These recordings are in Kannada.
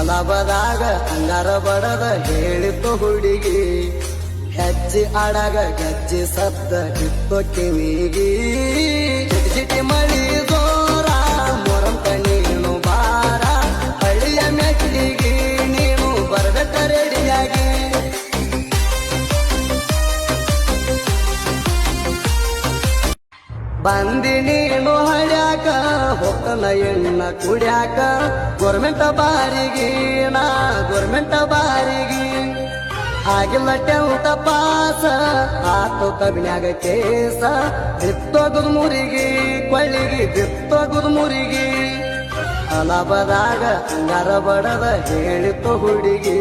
ಅಲಬದಾಗ ಅಂಗಾರ ಬಡದ ಹೇಳಿತು ಹುಡುಗಿ. ಹೆಜ್ಜೆ ಅಡಗ ಗಜ್ಜೆ ಸದ್ದ ಇತ್ತು ಕಿವಿಗಿ. ಚಿಟಿ ಮಳಿ ದೋರ ಮೊರಂತ ನೀನು ಬಾರ. ಹಳ್ಳಿಯ ಮೆಟ್ಟಿಗೆ ಬಂದಿ ನೀನು ಹಳ್ಯಾಕ ಹೊಕ್ಕನ ಎಣ್ಣ ಕುಡ್ಯಾಕ. ಗೋರ್ಮೆಂಟ ಬಾರಿಗೆ ನಾ ಗೋರ್ಮೆಂಟ ಬಾರಿಗೆ. ಆಗಿಲ್ಲ ಟೆಂತ ಪಾಸ, ಆತು ಕಬ್ನ್ಯಾಗ ಕೇಸ. ಬಿತ್ತೋಗುದ್ ಮುರಿಗಿ, ಕೊಳ್ಳಿಗಿ ಬಿತ್ತೋಗುದ್ ಮುರಿಗಿ. ಅಲಬದಾಗ ಅಂಗಾರ ಬಡದ ಹೇಳಿತು ಹುಡುಗಿ.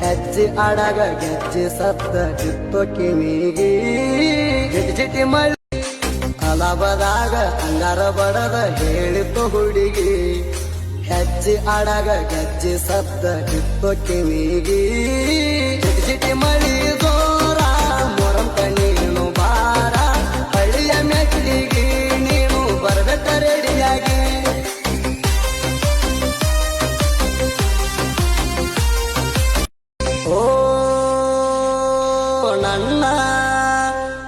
ಹೆಚ್ಚಿ ಅಡಗ ಗೆಜ್ಜೆ ಸತ್ತ ಬಿತ್ತು ಕಿವಿಗಿ. ಜಿಟಿ ಮಳಿ ಅಲಬದಾಗ ಅಂಗಾರ ಬಡದ ಹೇಳಿತು ಹುಡುಗಿ. ಹೆಜ್ಜೆ ಆಡಾಗ ಗೆಜ್ಜೆ ಸದ್ದ ಇತ್ತು ಕಿವಿಗಿ. ಚಿಟಿ ಮಳಿ ದೋರ ಮೊರಂ ನೀನು ಬಾರ ಹಳ್ಳಿಯ ಮೆಟ್ಟಿಗೆ ನೀನು ಬರಬೇಕ ರೆಡಿಯಾಗಿ. ಓ ನನ್ನ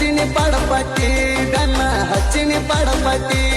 ಹಚ್ಚಿನಿ ಪಡಪತಿ ದನ್ನ ಹಚ್ಚಿನಿ ಪಡಪಟ್ಟಿ